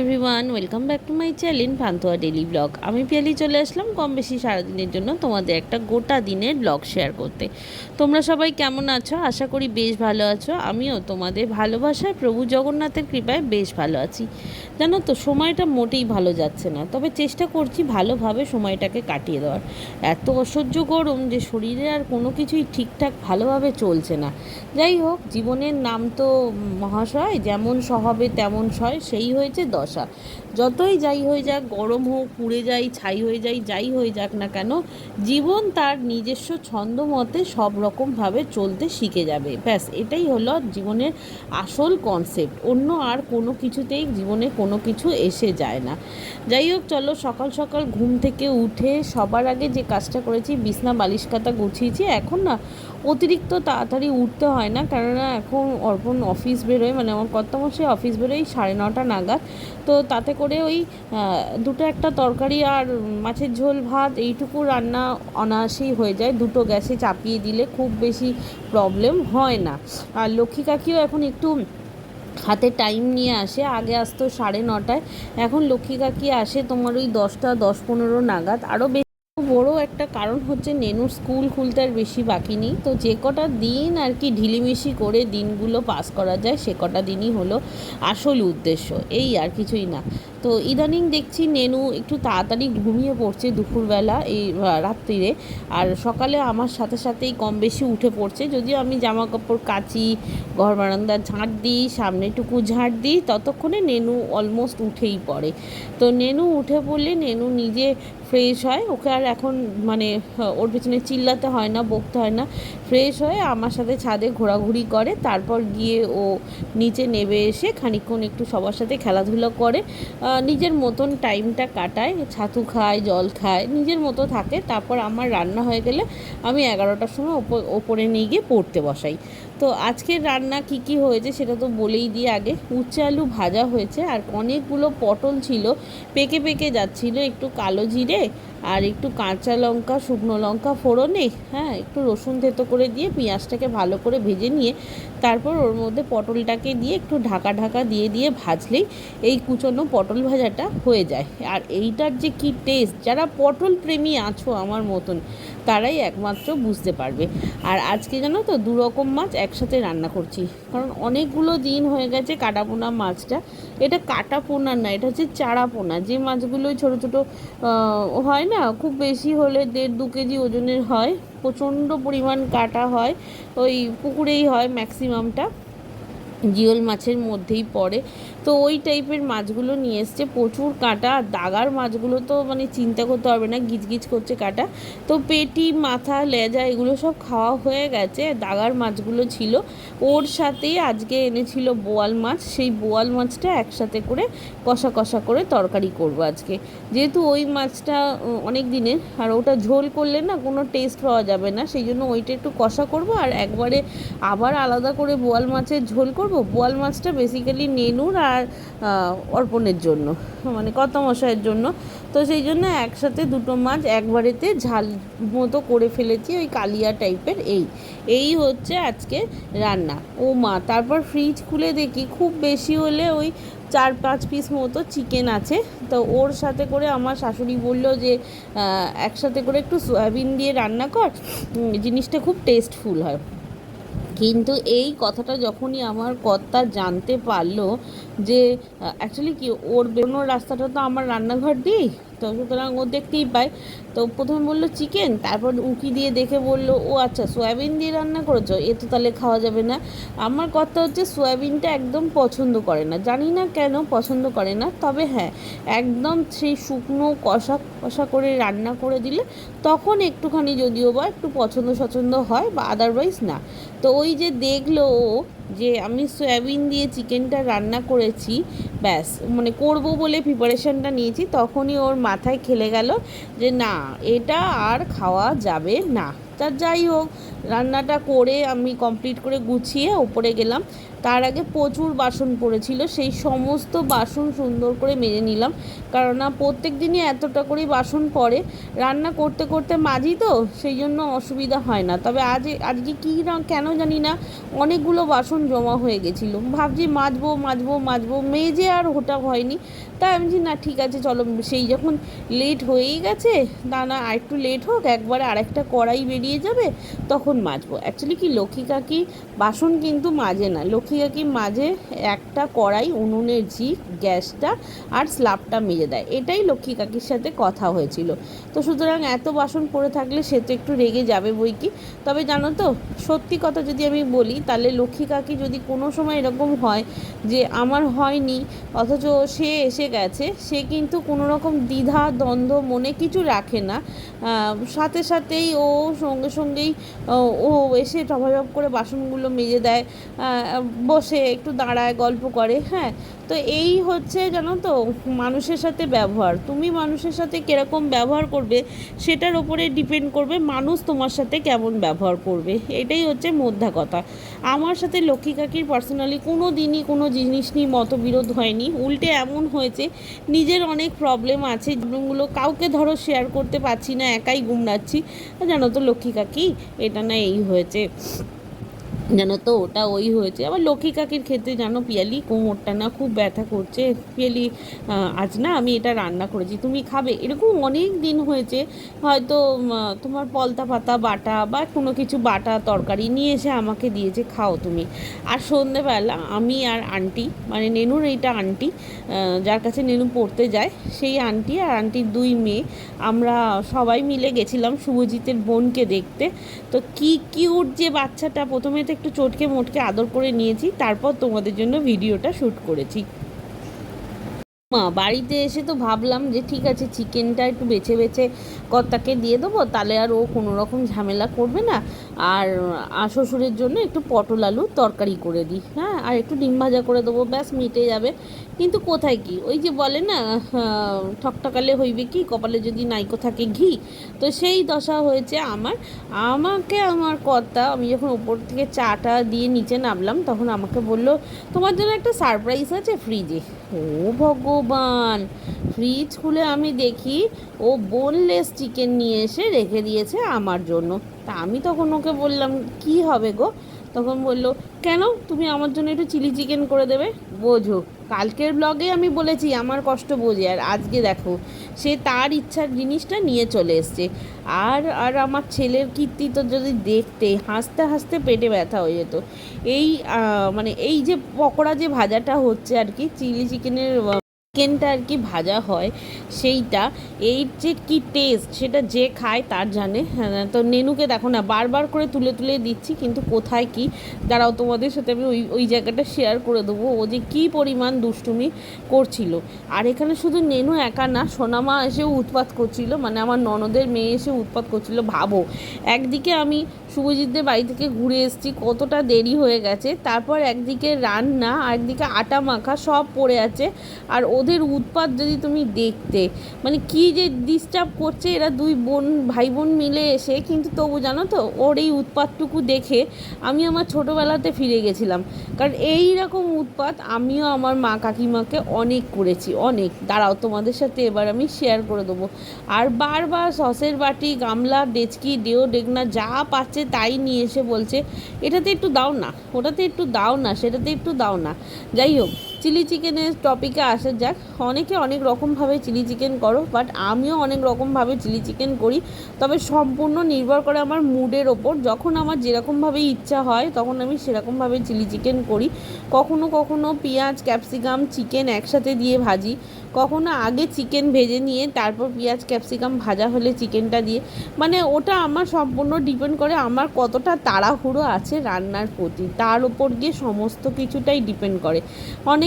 Everyone welcome back to my channel Pantua daily blog আমি পিয়ালি চলে আসলাম, কম বেশি সারাদিনের জন্য তোমাদের একটা গোটা দিনের ব্লগ শেয়ার করতে। তোমরা সবাই কেমন আছো? আশা করি বেশ ভালো আছো। আমিও তোমাদের ভালোবাসায় প্রভু জগন্নাথের কৃপায় বেশ ভালো আছি। জানো তো, সময়টা মোটেই ভালো যাচ্ছে না। তবে চেষ্টা করছি ভালোভাবে সময়টাকে কাটিয়ে দেওয়ার। এত অসহ্য গরম যে শরীরে আর কোনো কিছুই ঠিকঠাক ভালোভাবে চলছে না। যাই হোক, জীবনের নাম তো মহাশয়, যেমন স্বভাবে তেমন সয়, সেই হয়েছে দশা। যতই যাই হয়ে যাক, গরম হোক, পুড়ে যাই, ছাই হয়ে যাই যাই হয়ে যাক না কেন, জীবন তার নিজস্ব ছন্দ মতে সব রকমভাবে চলতে শিখে যাবে। ব্যাস, এটাই হলো জীবনের আসল কনসেপ্ট অন্য আর কোনো কিছুতেই জীবনে কোনো কিছু এসে যায় না। যাই হোক, চলো সকাল সকাল ঘুম থেকে উঠে সবার আগে যে কাজটা করেছি, বিছনা বালিশ কাতা গুছিয়েছি। এখন না অতিরিক্ত তাড়াতাড়ি উঠতে হয় না। কেননা এখন অর্পণ অফিস বেরোয় মানে আমার কর্তামশাই অফিস বেরোয় সাড়ে নটা নাগাদ। তো তাতে করে ওই দুটো একটা তরকারি আর মাছের ঝোল, ভাত এইটুকু রান্না অনায়াসেই হয়ে যায়। দুটো গ্যাসে চাপিয়ে দিলে খুব বেশি প্রবলেম হয় না। আর লক্ষ্মী কাকিও এখন একটু হাতে টাইম নিয়ে আসে। আগে আসতো সাড়ে নটায়। এখন লক্ষ্মী কাকি আসে তোমার ওই দশটা, দশ পনেরো নাগাদ। আরও বেশি বড় একটা কারণ হচ্ছে নেনুর স্কুল খুলতে আর বেশি বাকি নেই। তো যে কটা দিন আর কি ঢিলিমিশি করে দিনগুলো পাস করা যায়, সে কটা দিনই হলো আসল উদ্দেশ্য। এই আর কিছুই না। তো ইদানিং দেখছি নেনু একটু তাড়াতাড়ি ঘুমিয়ে পড়ছে দুপুরবেলা, এই রাত্রিরে। আর সকালে আমার সাথে সাথেই কম বেশি উঠে পড়ছে। যদিও আমি জামা কাপড় কাচি, ঘর বারান্দা ঝাঁট দিই, সামনেটুকু ঝাঁট দিই, ততক্ষণে নেনু অলমোস্ট উঠেই পড়ে। তো নেনু উঠে পড়লে নেনু নিজে ফ্রেশ হয়। ওকে আর এখন মানে ওর পিছনে চিল্লাতে হয় না, বকতে হয় না। ফ্রেশ হয়ে আমার সাথে ছাদে ঘোরাঘুরি করে। তারপর গিয়ে ও নিচে নেমে এসে খানিকক্ষণ একটু সবার সাথে খেলাধুলো করে। নিজের মতন টাইমটা কাটায়। ছাতু খায়, জল খায়, নিজের মতো থাকে। তারপর আমার রান্না হয়ে গেলে আমি এগারোটার সময় ওপরে নিয়ে গিয়ে পড়তে বসাই। তো আজকের রান্না কি কি হয়েছে সেটা তো বলেই দিই আগে। উচ্চে আলু ভাজা হয়েছে আর অনেকগুলো পটল ছিল, পেকে পেকে যাচ্ছিল একটু কালো জিরে আর একটু কাঁচা লঙ্কা, শুকনো লঙ্কা ফোড়নে হ্যাঁ একটু রসুন থেতো করে দিয়ে পেঁয়াজটাকে ভালো করে ভেজে নিয়ে তারপর ওর মধ্যে পটলটাকে দিয়ে একটু ঢাকা ঢাকা দিয়ে দিয়ে ভাজলেই এই কুচনো পটল ভাজাটা হয়ে যায়। আর এইটার যে কি টেস্ট যারা পটল প্রেমী আছো আমার মতন, তারাই একমাত্র বুঝতে পারবে। আর আজকে জানো তো, দু রকম মাছ একসাথে রান্না করছি। কারণ অনেকগুলো দিন হয়ে গেছে কাটা পোনা মাছটা। এটা কাটা পোনা না, এটা হচ্ছে চারা পোনা যে মাছগুলো ছোটো ছোটো হয় না, খুব বেশি হলে দেড় দু কেজি ওজনের হয়। প্রচণ্ড পরিমাণ কাটা হয়। ওই পুকুরেই হয় ম্যাক্সিমামটা জিওল মাছের মধ্যেই পড়ে। তো ওই টাইপের মাছগুলো নিয়ে এসছে। প্রচুর কাঁটা, আর দাগার মাছগুলো তো মানে চিন্তা করতে হবে না, গিজগিজ করছে কাটা। তো পেটি, মাথা, লেজা এগুলো সব খাওয়া হয়ে গেছে, দাগার মাছগুলো ছিল। ওর সাথে আজকে এনেছিল বোয়াল মাছ, সেই বোয়াল মাছটা একসাথে করে কষা কষা করে তরকারি করব আজকে। যেহেতু ওই মাছটা অনেক দিনের, আর ওটা ঝোল করলে না কোনো টেস্ট পাওয়া যাবে না, সেই জন্য ওইটা একটু কষা করব, আর একবারে আবার আলাদা করে বোয়াল মাছের ঝোল করব। বোয়াল মাছটা বেসিক্যালি নেনুর আর আহ, অর্পণের জন্য মানে কত মশাইয়ের জন্য। তো সেই জন্য একসাথে দুটো মাছ একবারেতে ঝাল মতো করে ফেলেছি ওই কালিয়া টাইপের এই। এই হচ্ছে আজকে রান্না। ও মা তারপর ফ্রিজ খুলে দেখি খুব বেশি হলে ওই চার পাঁচ পিস মতো চিকেন আছে। তো ওর সাথে করে আমার শাশুড়ি বলল যে একসাথে করে একটু সয়াবিন দিয়ে রান্না কর জিনিসটা খুব টেস্টফুল হয়। কিন্তু এই কথাটা যখনই আমার কর্তা জানতে পারল যে অ্যাকচুয়ালি কি, ওর বেরোনোর রাস্তাটা তো আমার রান্নাঘর দিয়েই? তো সুতরাং ও দেখতেই পায়। তো প্রথমে বলল চিকেন তারপর উঁকি দিয়ে দেখে বলল, ও আচ্ছা সয়াবিন দিয়ে রান্না করেছ? এ তো তাহলে খাওয়া যাবে না। আমার কথা হচ্ছে, সয়াবিনটা একদম পছন্দ করে না। জানি না কেন পছন্দ করে না, তবে হ্যাঁ একদম সেই শুকনো কষা কষা করে রান্না করে দিলে তখন একটুখানি যদিও বা একটু পছন্দ স্বচ্ছন্দ হয় বা আদারওয়াইজ না। তো ওই যে দেখল ও যে আমি সয়াবিন দিয়ে চিকেনটা রান্না করেছি, ব্যাস মানে করব বলে প্রিপারেশনটা নিয়েছি, তখনই ওর মাথায় খেলে গেল যে না, এটা আর খাওয়া যাবে না। তা যাই হোক, রান্নাটা করে আমি কমপ্লিট করে গুছিয়ে ওপরে গেলাম। তার আগে প্রচুর বাসন পড়েছিল, সেই সমস্ত বাসন সুন্দর করে মেজে নিলাম। কারণ না প্রত্যেক দিনই এতটা করেই বাসন পড়ে। রান্না করতে করতে মাজি তো, সেই জন্য অসুবিধা হয় না। তবে আজ, আজকে কী কেন জানি না, অনেকগুলো বাসন জমা হয়ে গেছিল। ভাবছি মাজবো মাজবো মাজবো, মেজে আর ওটা হয়নি। তাই আমি না, ঠিক আছে, চলো। সেই যখন লেট হয়েই গেছে, না না আর একটু লেট হোক, একবারে আরেকটা কড়াই বেরিয়ে যাবে, তখন মাজবো। অ্যাকচুয়ালি কি, লক্ষ্মী কাকি বাসন কিন্তু মাজে না। লক্ষ্মী কাকি মাঝে একটা কড়াই, উনুনের ঝি গ্যাসটা আর স্ল্যাবটা মেজে দেয়। এটাই লক্ষ্মী কাকির সাথে কথা হয়েছিল। তো সুতরাং এত বাসন পড়ে থাকলে সে তো একটু রেগে যাবে বই কি? তবে জানো তো, সত্যি কথা যদি আমি বলি, তাহলে লক্ষ্মী কাকি যদি কোনো সময় এরকম হয় যে আমার হয়নি, অথচ সে এসে গেছে, সে কিন্তু কোনো রকম দ্বিধা, দ্বন্দ্ব, মনে কিছু রাখে না। সাথে সাথেই ও সঙ্গে সঙ্গেই ও, এসে টপাটপ করে বাসনগুলো মেজে দেয় বসে একটু দাঁড়ায় গল্প করে হ্যাঁ। তো এই হচ্ছে জানো তো, মানুষের সাথে ব্যবহার। তুমি মানুষের সাথে কীরকম ব্যবহার করবে, সেটার ওপরে ডিপেন্ড করবে মানুষ তোমার সাথে কেমন ব্যবহার করবে। এটাই হচ্ছে মধ্যা কথা। আমার সাথে লক্ষ্মী কাকির পার্সোনালি কোনো দিনই কোনো জিনিস নিয়ে মতবিরোধ হয়নি। উল্টে এমন হয়েছে, নিজের অনেক প্রবলেম আছে প্রবলেমগুলো কাউকে ধরো শেয়ার করতে পারছি না, একাই গুমড়াচ্ছি। জানো তো লক্ষ্মী কাকি, এটা না এই হয়েছে। জানো তো, ওটা ওই হয়েছে। আবার লক্ষ্মী কাকির ক্ষেত্রে জানো, পিয়ালি কোমরটা না খুব ব্যথা করছে। পিয়ালি আজ না আমি এটা রান্না করেছি, তুমি খাবে? এরকম অনেক দিন হয়েছে, হয়তো তোমার পলতা পাতা, বাটা বা কোনো কিছু বাটা তরকারি নিয়ে এসে আমাকে দিয়েছে, খাও তুমি। আর সন্ধেবেলা আমি আর আন্টি মানে নেনুর এইটা আন্টি যার কাছে নেনু পড়তে যায়, সেই আন্টি আর আন্টির দুই মেয়ে, আমরা সবাই মিলে গেছিলাম শুভজিতের বোনকে দেখতে। তো কি কিউট যে বাচ্চাটা প্রথমে একটু চটকে মোটকে আদর করে নিয়েছি, তারপর তোমাদের জন্য ভিডিওটা শ্যুট করেছি। মা, বাড়িতে এসে তো ভাবলাম যে ঠিক আছে চিকেনটা একটু বেছে বেছে কর্তাকে দিয়ে দেবো, তাহলে আর ও কোনো রকম ঝামেলা করবে না। আর শ্বশুরের জন্য একটু পটল আলুর তরকারি করে দিই হ্যাঁ? আর একটু ডিম ভাজা করে দেবো, ব্যাস মিটে যাবে। কিন্তু কোথায় কি? ওই যে বলে না ঠকঠকালে হইবে কি? কপালে যদি নাইকো থাকে ঘি। তো সেই দশা হয়েছে আমার। আমাকে আমার কর্তা, আমি যখন ওপর থেকে চাটা দিয়ে নিচে নামলাম, তখন আমাকে বলল, তোমার জন্য একটা সারপ্রাইজ আছে ফ্রিজে ও ভগবান! ফ্রিজ খুলে আমি দেখি, ও বোনলেস চিকেন নিয়ে এসে রেখে দিয়েছে আমার জন্য। তা আমি তখন ওকে বললাম, কি হবে গো? তখন বলল, কেন? তুমি আমার জন্য একটু চিলি চিকেন করে দেবে? বোঝো, কালকের ব্লগে আমি বলেছি, আমার কষ্ট বোঝে। আর আজকে দেখো, সে তার ইচ্ছার জিনিসটা নিয়ে চলে এসছে। আর আর আমার ছেলের কীর্তি তো যদি দেখতে, হাসতে হাসতে পেটে ব্যথা হয়ে যেত। এই মানে এই যে পকোড়া যে ভাজাটা হচ্ছে আর কি, চিলি চিকেনের চিকেনটা আর কি ভাজা হয় সেইটা এই যে কি টেস্ট সেটা যে খায় তার জানে। হ্যাঁ, তো নেনুকে দেখো না বারবার করে তুলে তুলে দিচ্ছি কিন্তু কোথায় কি? দাঁড়াও তোমাদের সাথে আমি ওই ওই জায়গাটা শেয়ার করে দেবো। ও যে কী পরিমাণ দুষ্টুমি করছিল। আর এখানে শুধু নেনু একা না সোনামা এসেও উৎপাত করছিল। মানে আমার ননদের মেয়ে এসে উৎপাত করছিল ভাবো। একদিকে আমি শুভজিৎদের বাড়ি থেকে ঘুরে এসেছি, কতটা দেরি হয়ে গেছে। তারপর একদিকে রান্না আর একদিকে আটা মাখা, সব পড়ে আছে। আর ওদের উৎপাত যদি তুমি দেখতে মানে কি যে ডিস্টার্ব করছে, এরা দুই বোন ভাই বোন মিলে এসে, কিন্তু তবু জানো তো, ওর এই উৎপাতটুকু দেখে আমি আমার ছোটোবেলাতে ফিরে গেছিলাম। কারণ এই রকম উৎপাত আমিও আমার মা কাকিমাকে অনেক করেছি, অনেক। দাঁড়াও, তোমাদের সাথে এবার আমি শেয়ার করে দেবো। আর বারবার সসের বাটি, গামলা, ডেচকি, ডেও, ডেকনা, যা পাচ্ছে তাই নিয়ে এসে বলছে, এটাতে একটু দাও না, ওটাতে একটু দাও না, সেটাতে একটু দাও না। যাই হোক চিলি চিকেনের টপিকে আসা যাক। অনেকে অনেক রকমভাবে চিলি চিকেন করো বাট আমিও অনেক রকমভাবে চিলি চিকেন করি। তবে সম্পূর্ণ নির্ভর করে আমার মুডের ওপর। যখন আমার যেরকমভাবে ইচ্ছা হয়, তখন আমি সেরকমভাবে চিলি চিকেন করি। কখনো কখনো পেঁয়াজ ক্যাপসিকাম চিকেন একসাথে দিয়ে ভাজি। কখনো আগে চিকেন ভেজে নিয়ে, তারপর পেঁয়াজ ক্যাপসিকাম ভাজা হলে চিকেনটা দিয়ে। মানে ওটা আমার সম্পূর্ণ ডিপেন্ড করে আমার কতটা তাড়াহুড়ো আছে রান্নার প্রতি। তার উপর গিয়ে সমস্ত কিছুটাই ডিপেন্ড করে।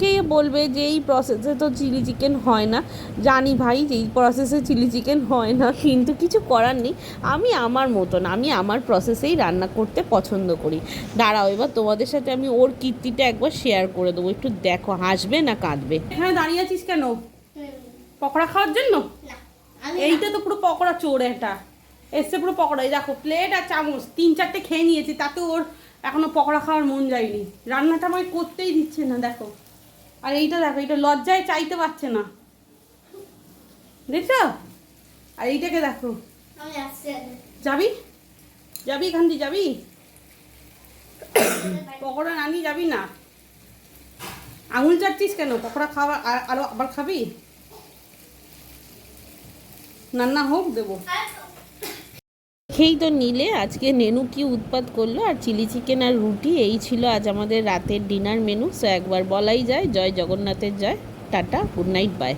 অনেকেই বলবে যে এই প্রসেসে তো চিলি চিকেন হয় না। জানি ভাই যে এই প্রসেসে চিলি চিকেন হয় না কিন্তু কিছু করার নেই। আমি আমার মতন আমি আমার প্রসেসেই রান্না করতে পছন্দ করি। দাঁড়াও এবার তোমাদের সাথে আমি ওর কীর্তিটা একবার শেয়ার করে দেবো। একটু দেখো হাসবে না কাঁদবে? এখানে দাঁড়িয়ে আছিস কেন? পকোড়া খাওয়ার জন্য? এইটা তো পুরো পকোড়া চোর এটা। এসছে পুরো পকোড়া। এই দেখো প্লেট আর চামচ তিন চারটে খেয়ে নিয়েছি তাতে ওর এখনও পকোড়া খাওয়ার মন যায়নি। রান্নাটা আমায় করতেই দিচ্ছে না দেখো। আর এইটা দেখো এইটা লজ্জায় চাইতে পারছে না। দেখছ? আর এইটাকে দেখো। যাবি? যাবি এখান দিয়ে যাবি? পকোড়া নানি যাবি না? আঙুল চাটছিস কেন? পকোড়া খাওয়া আর আরও আবার খাবি? রান্না হোক দেবো। খেয়েই তো নিলে। আজকে নেনু কি উৎপাত করল? আর চিলি চিকেন আর রুটি, এই ছিল আজ আমাদের রাতের ডিনার মেনু। সো একবার বলাই যায়, জয় জগন্নাথের জয়। Tata, good night, bye.